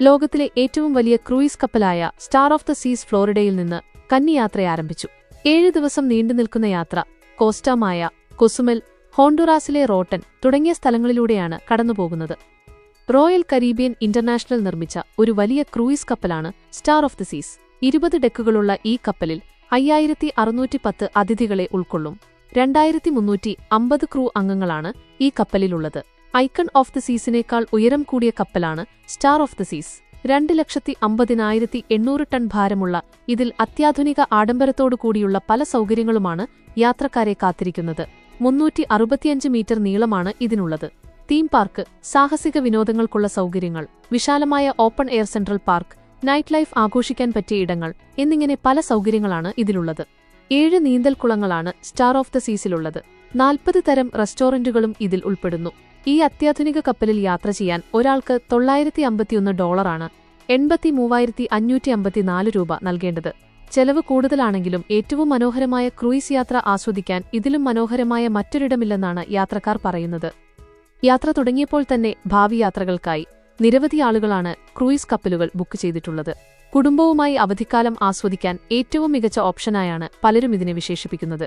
ലോകത്തിലെ ഏറ്റവും വലിയ ക്രൂയിസ് കപ്പലായ സ്റ്റാർ ഓഫ് ദ സീസ് ഫ്ലോറിഡയിൽ നിന്ന് കന്നിയാത്ര ആരംഭിച്ചു. ഏഴ് ദിവസം നീണ്ടുനിൽക്കുന്ന യാത്ര കോസ്റ്റാമായ കൊസുമൽ ഹോണ്ടുറാസിലെ റോട്ടൻ തുടങ്ങിയ സ്ഥലങ്ങളിലൂടെയാണ് കടന്നുപോകുന്നത്. റോയൽ കരീബിയൻ ഇന്റർനാഷണൽ നിർമ്മിച്ച ഒരു വലിയ ക്രൂയിസ് കപ്പലാണ് സ്റ്റാർ ഓഫ് ദ സീസ്. ഇരുപത് ഡെക്കുകളുള്ള ഈ കപ്പലിൽ അയ്യായിരത്തി അറുന്നൂറ്റി പത്ത് അതിഥികളെ ഉൾക്കൊള്ളും. രണ്ടായിരത്തി മുന്നൂറ്റി അമ്പത് ക്രൂ അംഗങ്ങളാണ് ഈ കപ്പലിലുള്ളത്. ഐക്കൺ ഓഫ് ദി സീസിനേക്കാൾ ഉയരം കൂടിയ കപ്പലാണ് സ്റ്റാർ ഓഫ് ദി സീസ്. രണ്ട് ലക്ഷത്തി അമ്പതിനായിരത്തി എണ്ണൂറ് ടൺ ഭാരമുള്ള ഇതിൽ അത്യാധുനിക ആഡംബരത്തോടു കൂടിയുള്ള പല സൗകര്യങ്ങളുമാണ് യാത്രക്കാരെ കാത്തിരിക്കുന്നത്. മുന്നൂറ്റി അറുപത്തിയഞ്ച് മീറ്റർ നീളമാണ് ഇതിനുള്ളത്. തീം പാർക്ക് സാഹസിക വിനോദങ്ങൾക്കുള്ള സൗകര്യങ്ങൾ വിശാലമായ open air central park night life ആഘോഷിക്കാൻ പറ്റിയ ഇടങ്ങൾ എന്നിങ്ങനെ പല സൗകര്യങ്ങളാണ് ഇതിലുള്ളത്. ഏഴ് നീന്തൽക്കുളങ്ങളാണ് സ്റ്റാർ ഓഫ് ദ സീസിലുള്ളത്. നാൽപ്പത് തരം റെസ്റ്റോറന്റുകളും ഇതിൽ ഉൾപ്പെടുന്നു. ഈ അത്യാധുനിക കപ്പലിൽ യാത്ര ചെയ്യാൻ ഒരാൾക്ക് തൊള്ളായിരത്തി അമ്പത്തിയൊന്ന് ഡോളറാണ് എൺപത്തി മൂവായിരത്തി അഞ്ഞൂറ്റി അമ്പത്തിനാല് രൂപ നൽകേണ്ടത്. ചെലവ് കൂടുതലാണെങ്കിലും ഏറ്റവും മനോഹരമായ ക്രൂയിസ് യാത്ര ആസ്വദിക്കാൻ ഇതിലും മനോഹരമായ മറ്റൊരിടമില്ലെന്നാണ് യാത്രക്കാർ പറയുന്നത്. യാത്ര തുടങ്ങിയപ്പോൾ തന്നെ ഭാവി യാത്രകൾക്കായി നിരവധി ആളുകളാണ് ക്രൂയിസ് കപ്പലുകൾ ബുക്ക് ചെയ്തിട്ടുള്ളത്. കുടുംബവുമായി അവധിക്കാലം ആസ്വദിക്കാൻ ഏറ്റവും മികച്ച ഓപ്ഷനായാണ് പലരും ഇതിനെ വിശേഷിപ്പിക്കുന്നത്.